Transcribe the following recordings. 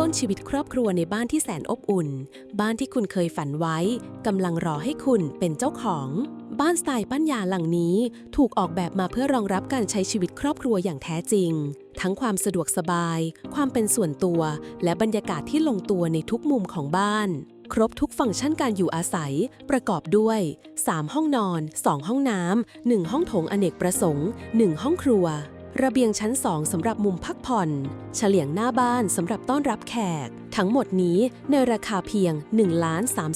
ต้นชีวิตครอบครัวในบ้านที่แสนอบอุ่น บ้านที่คุณเคยฝันไว้กำลังรอให้คุณเป็นเจ้าของ บ้านสไตล์ปัญญาหลังนี้ ถูกออกแบบมาเพื่อรองรับการใช้ชีวิตครอบครัวอย่างแท้จริง ทั้งความสะดวกสบาย ความเป็นส่วนตัว และบรรยากาศที่ลงตัวในทุกมุมของบ้าน ครบทุกฟังก์ชันการอยู่อาศัย ประกอบด้วย 3 ห้องนอน 2 ห้องน้ำ1ห้องโถงอเนกประสงค์ 1 ห้องครัว ระเบียงชั้นสองสำหรับมุมพักผ่อน เฉลียงหน้าบ้านสำหรับต้อนรับแขก ทั้งหมดนี้ในราคาเพียง 1 3 5 0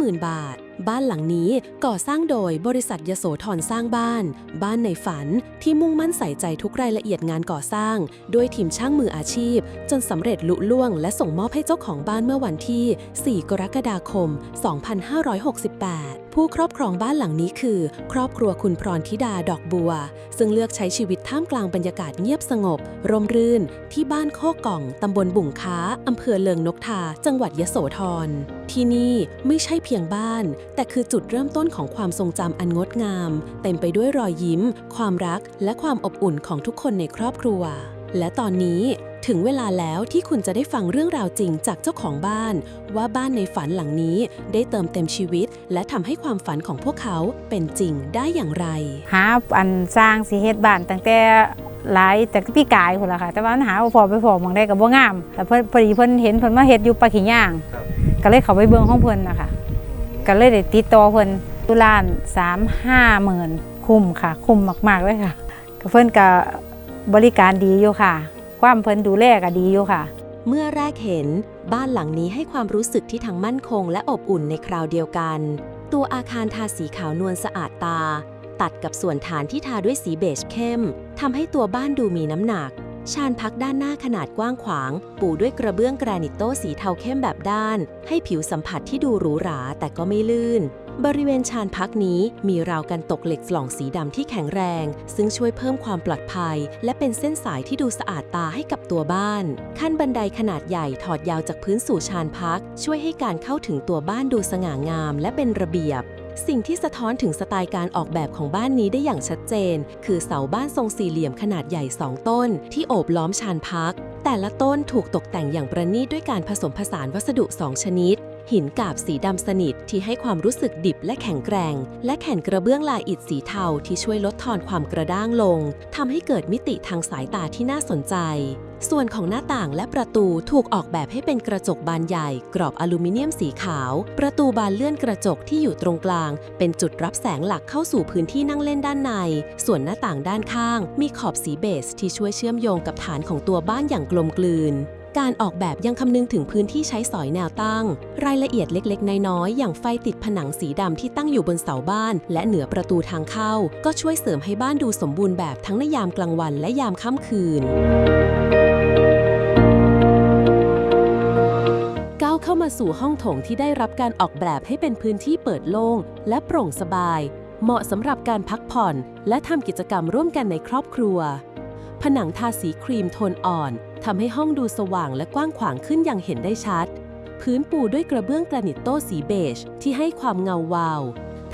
0 0 0 บาท บ้านหลังนี้ก่อสร้างโดยบริษัทยโสธรสร้างบ้าน บ้านในฝันที่มุ่งมั่นใส่ใจทุกรายละเอียดงานก่อสร้าง ด้วยทีมช่างมืออาชีพ จนสำเร็จลุล่วง และส่งมอบให้เจ้าของบ้านเมื่อวันที่ 4 กรกฎาคม 2568ผู้ครอบครองบ้านหลังนี้คือ ครอบครัวคุณพรธิดาดอกบัว ซึ่งเลือกใช้ชีวิตท่ามกลางบรรยากาศเงียบสงบ ร่มรื่น ที่บ้านโคกก่อง ตำบลบุ่งค้า อำเภอเลิงนกทา จังหวัดยโสธร ที่นี่ไม่ใช่เพียงบ้านแต่คือจุดเริ่มต้นของความทรงจำอันงดงาม เต็มไปด้วยรอยยิ้ม ความรัก และความอบอุ่นของทุกคนในครอบครัว และตอนนี้ถึงเวลาแล้วที่คุณจะได้ฟังเรื่องราวจริงจากเจ้าของบ้าน ว่าบ้านในฝันหลังนี้ได้เติมเต็มชีวิต และทำให้ความฝันของพวกเขาเป็นจริงได้อย่างไร หาอันสร้างสิเฮ็ดบ้านตั้งแต่หลายแต่พี่กายพุ่นล่ะค่ะ แต่ว่ามันหาบ่พอไปพอหมองได้ก็บ่งาม แต่เพิ่นพอดีเพิ่นเห็นเพิ่นมาเฮ็ดอยู่ปากขี้ย่างครับก็เลยเข้าไปเบิ่งของเพิ่นน่ะค่ะ ก็เลยได้ติดต่อเพิ่นตุล้าน3-5หมื่นคุ้มค่ะ คุ้มมากๆเลยค่ะกเพิ่นก็บริการดีอยู่ค่ะ ความเพิ่นดูแลก็ดีอยู่ค่ะ เมื่อแรกเห็นบ้านหลังนี้ให้ความรู้สึกที่ทั้งมั่นคงและอบอุ่นในคราวเดียวกัน ตัวอาคารทาสีขาวนวลสะอาดตา ตัดกับส่วนฐานที่ทาด้วยสีเบจเข้มทำให้ตัวบ้านดูมีน้ำหนัก ชานพักด้านหน้าขนาดกว้างขวาง ปูด้วยกระเบื้องแกรนิตโตสีเทาเข้มแบบด้าน ให้ผิวสัมผัสที่ดูหรูหราแต่ก็ไม่ลื่น บริเวณชานพักนี้มีราวกันตกเหล็กกล่องสีดำที่แข็งแรง ซึ่งช่วยเพิ่มความปลอดภัย และเป็นเส้นสายที่ดูสะอาดตาให้กับตัวบ้าน ขั้นบันไดขนาดใหญ่ถอดยาวจากพื้นสู่ชานพัก ช่วยให้การเข้าถึงตัวบ้านดูสง่างาม และเป็นระเบียบ สิ่งที่สะท้อนถึงสไตล์การออกแบบของบ้านนี้ได้อย่างชัดเจน คือเสาบ้านทรงสี่เหลี่ยมขนาดใหญ่ 2 ต้น ที่โอบล้อมชานพัก แต่ละต้นถูกตกแต่งอย่างประณีตด้วยการผสมผสานวัสดุ 2 ชนิด หินกาบสีดำสนิทที่ให้ความรู้สึกดิบและแข็งแกร่ง และแผ่นกระเบื้องลายอิฐสีเทาที่ช่วยลดทอนความกระด้างลงทำให้เกิดมิติทางสายตาที่น่าสนใจ ส่วนของหน้าต่างและประตูถูกออกแบบให้เป็นกระจกบานใหญ่ กรอบอลูมิเนียมสีขาว ประตูบานเลื่อนกระจกที่อยู่ตรงกลาง เป็นจุดรับแสงหลักเข้าสู่พื้นที่นั่งเล่นด้านใน ส่วนหน้าต่างด้านข้าง มีขอบสีเบสที่ช่วยเชื่อมโยงกับฐานของตัวบ้านอย่างกลมกลืน การออกแบบยังคำนึงถึงพื้นที่ใช้สอยแนวตั้ง รายละเอียดเล็กๆ น้อยๆ อย่างไฟติดผนังสีดำที่ตั้งอยู่บนเสาบ้าน และเหนือประตูทางเข้า ก็ช่วยเสริมให้บ้านดูสมบูรณ์แบบทั้งในยามกลางวันและยามค่ำคืนก้าวเข้ามาสู่ห้องโถงที่ได้รับการออกแบบให้เป็นพื้นที่เปิดโล่งและโปร่งสบาย เหมาะสำหรับการพักผ่อน และทำกิจกรรมร่วมกันในครอบครัว ผนังทาสีครีมโทนอ่อน ทำให้ห้องดูสว่างและกว้างขวางขึ้นอย่างเห็นได้ชัด พื้นปูด้วยกระเบื้องกรนิตโตสีเบจที่ให้ความเงาวาว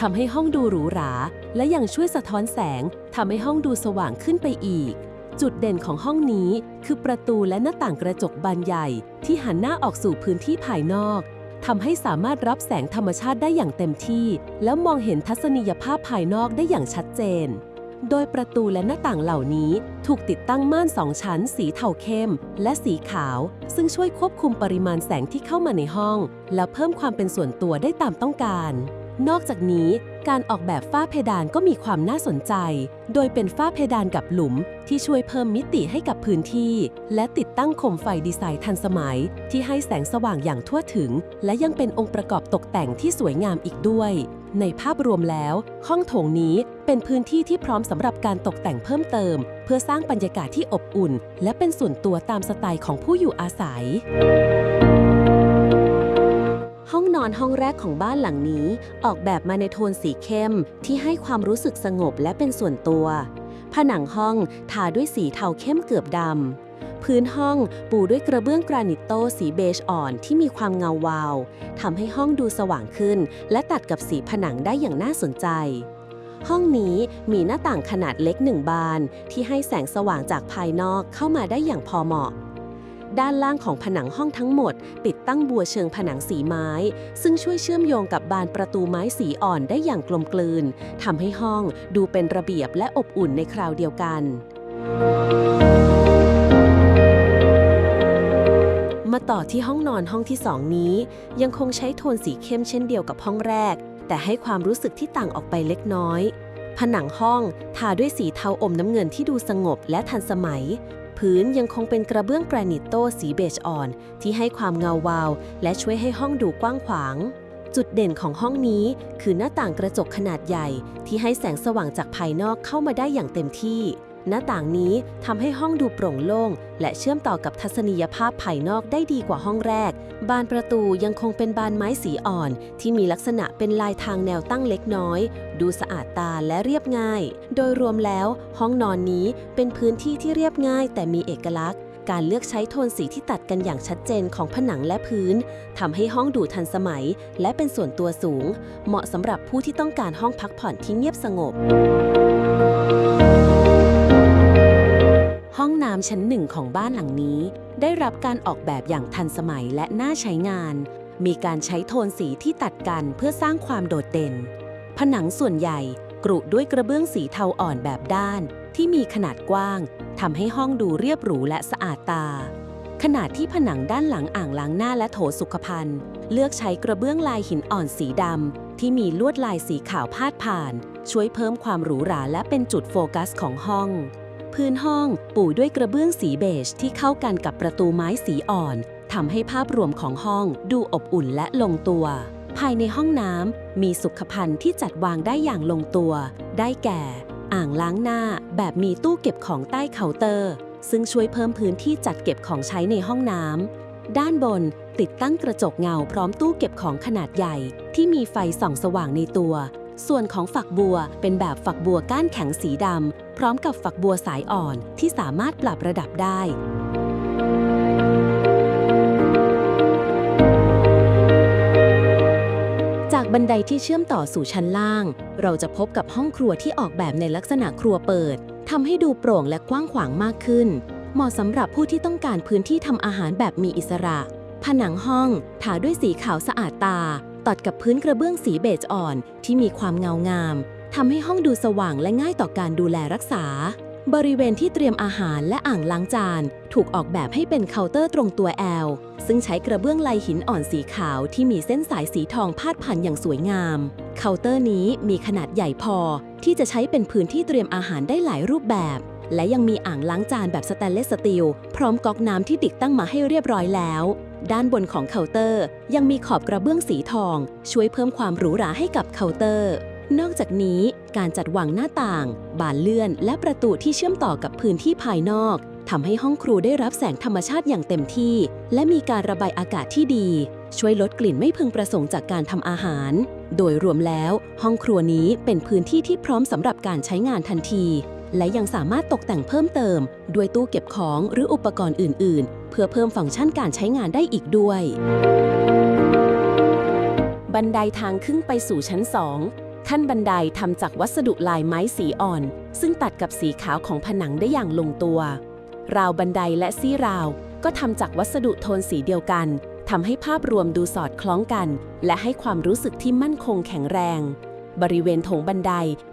ทำให้ห้องดูหรูหรา และยังช่วยสะท้อนแสงทำให้ห้องดูสว่างขึ้นไปอีก จุดเด่นของห้องนี้คือประตูและหน้าต่างกระจกบานใหญ่ ที่หันหน้าออกสู่พื้นที่ภายนอกทำให้สามารถรับแสงธรรมชาติได้อย่างเต็มที่ แล้วมองเห็นทัศนียภาพภายนอกได้อย่างชัดเจน โดยประตูและหน้าต่างเหล่านี้ถูกติดตั้งม่านสองชั้น สีเทาเข้ม และสีขาว ซึ่งช่วยควบคุมปริมาณแสงที่เข้ามาในห้อง และเพิ่มความเป็นส่วนตัวได้ตามต้องการ นอกจากนี้การออกแบบฝ้าเพดานก็มีความน่าสนใจ โดยเป็นฝ้าเพดานกับหลุมที่ช่วยเพิ่มมิติให้กับพื้นที่ และติดตั้งโคมไฟดีไซน์ทันสมัย ที่ให้แสงสว่างอย่างทั่วถึง และยังเป็นองค์ประกอบตกแต่งที่สวยงามอีกด้วย ในภาพรวมแล้ว ห้องโถงนี้เป็นพื้นที่ที่พร้อมสำหรับการตกแต่งเพิ่มเติม เพื่อสร้างบรรยากาศที่อบอุ่น และเป็นส่วนตัวตามสไตล์ของผู้อยู่อาศัย ห้องนอนห้องแรกของบ้านหลังนี้ ออกแบบมาในโทนสีเข้ม ที่ให้ความรู้สึกสงบและเป็นส่วนตัว ผนังห้องทาด้วยสีเทาเข้มเกือบดำ พื้นห้องปูด้วยกระเบื้องกรานิตโตสีเบจอ่อนที่มีความเงาวาวทำให้ห้องดูสว่างขึ้น และตัดกับสีผนังได้อย่างน่าสนใจ ห้องนี้มีหน้าต่างขนาดเล็กหนึ่งบาน ที่ให้แสงสว่างจากภายนอกเข้ามาได้อย่างพอเหมาะ ด้านล่างของผนังห้องทั้งหมด ติดตั้งบัวเชิงผนังสีไม้ ซึ่งช่วยเชื่อมโยงกับบานประตูไม้สีอ่อนได้อย่างกลมกลืนทำให้ห้องดูเป็นระเบียบและอบอุ่นในคราวเดียวกัน มาต่อที่ห้องนอนห้องที่สองนี้ ยังคงใช้โทนสีเข้มเช่นเดียวกับห้องแรก แต่ให้ความรู้สึกที่ต่างออกไปเล็กน้อย ผนังห้องทาด้วยสีเทาอมน้ำเงินที่ดูสงบและทันสมัย พื้นยังคงเป็นกระเบื้องแกรนิตโตสีเบจอ่อน ที่ให้ความเงาวาว และช่วยให้ห้องดูกว้างขวาง จุดเด่นของห้องนี้คือหน้าต่างกระจกขนาดใหญ่ ที่ให้แสงสว่างจากภายนอกเข้ามาได้อย่างเต็มที่ หน้าต่างนี้ทำให้ห้องดูโปร่งโล่ง และเชื่อมต่อกับทัศนียภาพภายนอกได้ดีกว่าห้องแรก บานประตูยังคงเป็นบานไม้สีอ่อน ที่มีลักษณะเป็นลายทางแนวตั้งเล็กน้อย ดูสะอาดตาและเรียบง่าย โดยรวมแล้วห้องนอนนี้เป็นพื้นที่ที่เรียบง่าย แต่มีเอกลักษณ์การเลือกใช้โทนสีที่ตัดกันอย่างชัดเจนของผนังและพื้นทำให้ห้องดูทันสมัย และเป็นส่วนตัวสูง เหมาะสำหรับผู้ที่ต้องการห้องพักผ่อนที่เงียบสงบ ห้องน้ำชั้นหนึ่งของบ้านหลังนี้ ได้รับการออกแบบอย่างทันสมัยและน่าใช้งาน มีการใช้โทนสีที่ตัดกันเพื่อสร้างความโดดเด่น ผนังส่วนใหญ่กรุด้วยกระเบื้องสีเทาอ่อนแบบด้าน ที่มีขนาดกว้างทำให้ห้องดูเรียบหรูและสะอาดตาขนาดที่ผนังด้านหลังอ่างล้างหน้าและโถสุขภัณฑ์เลือกใช้กระเบื้องลายหินอ่อนสีดำที่มีลวดลายสีขาวพาดผ่าน ช่วยเพิ่มความหรูหราและเป็นจุดโฟกัสของห้อง พื้นห้องปูด้วยกระเบื้องสีเบจที่เข้ากันกับประตูไม้สีอ่อนทำให้ภาพรวมของห้องดูอบอุ่นและลงตัว ภายในห้องน้ำมีสุขภัณฑ์ที่จัดวางได้อย่างลงตัว ได้แก่ อ่างล้างหน้าแบบมีตู้เก็บของใต้เคาน์เตอร์ ซึ่งช่วยเพิ่มพื้นที่จัดเก็บของใช้ในห้องน้ำด้านบนติดตั้งกระจกเงาพร้อมตู้เก็บของขนาดใหญ่ ที่มีไฟส่องสว่างในตัว ส่วนของฝักบัวเป็นแบบฝักบัวก้านแข็งสีดำ พร้อมกับฝักบัวสายอ่อนที่สามารถปรับระดับได้ จากบันไดที่เชื่อมต่อสู่ชั้นล่าง เราจะพบกับห้องครัวที่ออกแบบในลักษณะครัวเปิดทำให้ดูโปร่งและกว้างขวางมากขึ้น เหมาะสำหรับผู้ที่ต้องการพื้นที่ทำอาหารแบบมีอิสระ ผนังห้องทาด้วยสีขาวสะอาดตา ตัดกับพื้นกระเบื้องสีเบจอ่อนที่มีความเงางามทำให้ห้องดูสว่างและง่ายต่อการดูแลรักษา บริเวณที่เตรียมอาหารและอ่างล้างจาน ถูกออกแบบให้เป็นเคาน์เตอร์ตรงตัวแอล ซึ่งใช้กระเบื้องลายหินอ่อนสีขาวที่มีเส้นสายสีทองพาดผ่านอย่างสวยงาม เคาน์เตอร์นี้มีขนาดใหญ่พอ ที่จะใช้เป็นพื้นที่เตรียมอาหารได้หลายรูปแบบ และยังมีอ่างล้างจานแบบสแตนเลสสตีลพร้อมก๊อกน้ำที่ติดตั้งมาให้เรียบร้อยแล้ว ด้านบนของเคาน์เตอร์ ยังมีขอบกระเบื้องสีทอง ช่วยเพิ่มความหรูหราให้กับเคาน์เตอร์ นอกจากนี้การจัดวางหน้าต่าง บานเลื่อน และประตูที่เชื่อมต่อกับพื้นที่ภายนอกทำให้ห้องครูได้รับแสงธรรมชาติอย่างเต็มที่ และมีการระบายอากาศที่ดี ช่วยลดกลิ่นไม่พึงประสงค์จากการทำอาหาร โดยรวมแล้ว ห้องครัวนี้เป็นพื้นที่ที่พร้อมสำหรับการใช้งานทันที และยังสามารถตกแต่งเพิ่มเติม ด้วยตู้เก็บของหรืออุปกรณ์อื่น ๆ เพื่อเพิ่มฟังก์ชันการใช้งานได้อีกด้วย บันไดทางขึ้นไปสู่ชั้น2ขั้นบันไดทำจากวัสดุลายไม้สีอ่อน ซึ่งตัดกับสีขาวของผนังได้อย่างลงตัว ราวบันไดและซี่ราว ก็ทำจากวัสดุโทนสีเดียวกันทำให้ภาพรวมดูสอดคล้องกัน และให้ความรู้สึกที่มั่นคงแข็งแรง บริเวณโถงบันได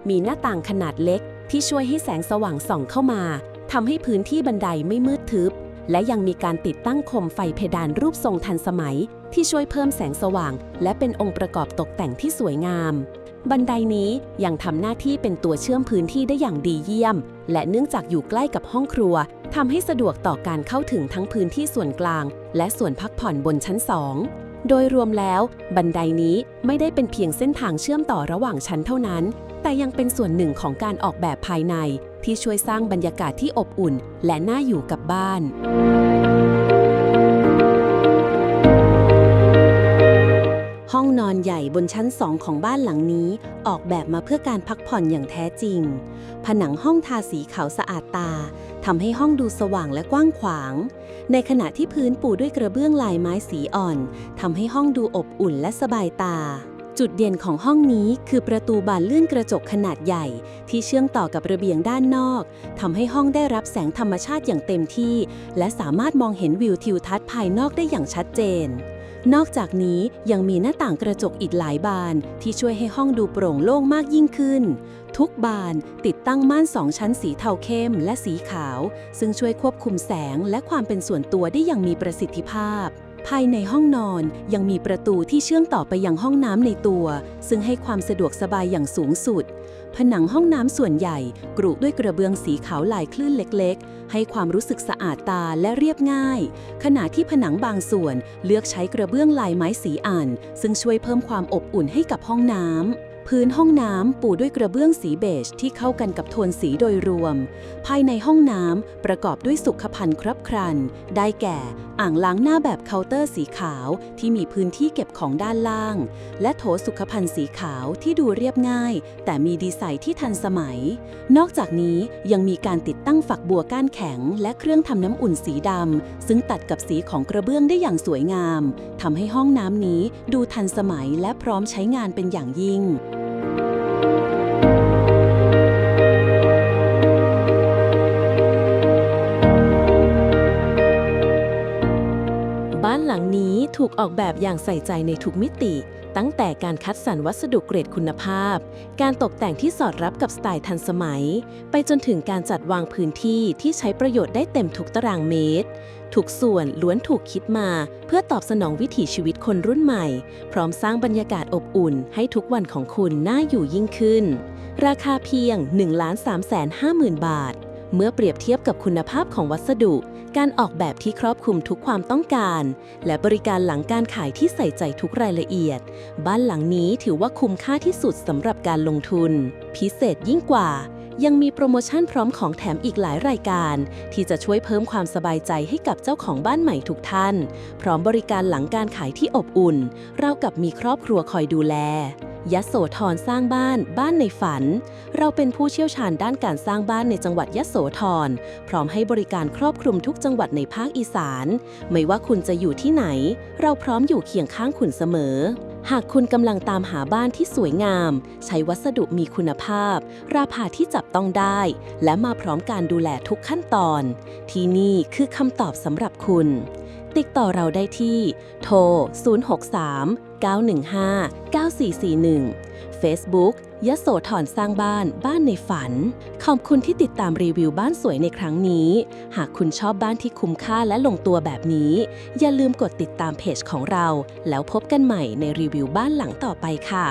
มีหน้าต่างขนาดเล็ก ที่ช่วยให้แสงสว่างส่องเข้ามาทำให้พื้นที่บันไดไม่มืดทึบ และยังมีการติดตั้งโคมไฟเพดานรูปทรงทันสมัย ที่ช่วยเพิ่มแสงสว่าง และเป็นองค์ประกอบตกแต่งที่สวยงาม บันไดนี้ยังทำหน้าที่เป็นตัวเชื่อมพื้นที่ได้อย่างดีเยี่ยม และเนื่องจากอยู่ใกล้กับห้องครัวทำให้สะดวกต่อการเข้าถึงทั้งพื้นที่ส่วนกลาง และส่วนพักผ่อนบนชั้น2 โดยรวมแล้ว บันไดนี้ไม่ได้เป็นเพียงเส้นทางเชื่อมต่อระหว่างชั้นเท่านั้น แต่ยังเป็นส่วนหนึ่งของการออกแบบภายใน ที่ช่วยสร้างบรรยากาศที่อบอุ่น และน่าอยู่กับบ้าน องนอนใหญ่บนชั้นสองของบ้านหลังนี้ ออกแบบมาเพื่อการพักผ่อนอย่างแท้จริง ผนังห้องทาสีขาวสะอาดตาทำให้ห้องดูสว่างและกว้างขวาง ในขณะที่พื้นปูด้วยกระเบื้องลายไม้สีอ่อนทำให้ห้องดูอบอุ่นและสบายตา จุจุดเด่นของห้องนี้คือประตูบานเลื่อนกระจกขนาดใหญ่ ที่เชื่อมต่อกับระเบียงด้านนอกทำให้ห้องได้รับแสงธรรมชาติอย่างเต็มที่ และสามารถมองเห็นวิวทิวทัศน์ภายนอกได้อย่างชัดเจน นอกจากนี้ยังมีหน้าต่างกระจกอีกหลายบานที่ช่วยให้ห้องดูโปร่งโล่งมากยิ่งขึ้น ทุกบานติดตั้งม่านสองชั้นสีเทาเข้มและสีขาว ซึ่งช่วยควบคุมแสงและความเป็นส่วนตัวได้อย่างมีประสิทธิภาพ ภายในห้องนอนยังมีประตูที่เชื่อมต่อไปยังห้องน้ำในตัว ซึ่งให้ความสะดวกสบายอย่างสูงสุด ผนังห้องน้ำส่วนใหญ่ กรุด้วยกระเบื้องสีขาวลายคลื่นเล็กๆ ให้ความรู้สึกสะอาดตาและเรียบง่าย ขณะที่ผนังบางส่วนเลือกใช้กระเบื้องลายไม้สีอ่าน ซึ่งช่วยเพิ่มความอบอุ่นให้กับห้องน้ำ พื้นห้องน้ำปูด้วยกระเบื้องสีเบจที่เข้ากันกับโทนสีโดยรวม ภายในห้องน้ำประกอบด้วยสุขภัณฑ์ครับครัน ได้แก่ อ่างล้างหน้าแบบเคาน์เตอร์สีขาวที่มีพื้นที่เก็บของด้านล่าง และโถสุขภัณฑ์สีขาวที่ดูเรียบง่าย แต่มีดีไซน์ที่ทันสมัย นอกจากนี้ยังมีการติดตั้งฝักบัวก้านแข็ง และเครื่องทำน้ำอุ่นสีดำซึ่งตัดกับสีของกระเบื้องได้อย่างสวยงามทำให้ห้องน้ำนี้ดูทันสมัยและพร้อมใช้งานเป็นอย่างยิ่ง หลังนี้ถูกออกแบบอย่างใส่ใจในทุกมิติ ตั้งแต่การคัดสรรวัสดุเกรดคุณภาพ การตกแต่งที่สอดรับกับสไตล์ทันสมัย ไปจนถึงการจัดวางพื้นที่ที่ใช้ประโยชน์ได้เต็มทุกตารางเมตร ทุกส่วนล้วนถูกคิดมา เพื่อตอบสนองวิถีชีวิตคนรุ่นใหม่ พร้อมสร้างบรรยากาศอบอุ่น ให้ทุกวันของคุณน่าอยู่ยิ่งขึ้น ราคาเพียง 1 3 5 0 0 0 0 บาท เมื่อเปรียบเทียบกับคุณภาพของวัสดุ การออกแบบที่ครอบคลุมทุกความต้องการ และบริการหลังการขายที่ใส่ใจทุกรายละเอียด บ้านหลังนี้ถือว่าคุ้มค่าที่สุดสำหรับการลงทุน พิเศษยิ่งกว่า ยังมีโปรโมชั่นพร้อมของแถมอีกหลายรายการ ที่จะช่วยเพิ่มความสบายใจให้กับเจ้าของบ้านใหม่ทุกท่าน พร้อมบริการหลังการขายที่อบอุ่น เรากับมีครอบครัวคอยดูแลยโสธรสร้างบ้าน บ้านในฝัน เราเป็นผู้เชี่ยวชาญด้านการสร้างบ้านในจังหวัดยโสธร พร้อมให้บริการครอบคลุมทุกจังหวัดในภาคอีสาน ไม่ว่าคุณจะอยู่ที่ไหน เราพร้อมอยู่เคียงข้างคุณเสมอ หากคุณกำลังตามหาบ้านที่สวยงาม ใช้วัสดุมีคุณภาพ ราคาที่จับต้องได้ และมาพร้อมการดูแลทุกขั้นตอน ที่นี่คือคำตอบสำหรับคุณ ติดต่อเราได้ที่ โทร 063 915 9441 Facebook ยโสธรสร้างบ้านบ้านในฝัน ขอบคุณที่ติดตามรีวิวบ้านสวยในครั้งนี้ หากคุณชอบบ้านที่คุ้มค่าและลงตัวแบบนี้ อย่าลืมกดติดตามเพจของเรา แล้วพบกันใหม่ในรีวิวบ้านหลังต่อไปค่ะ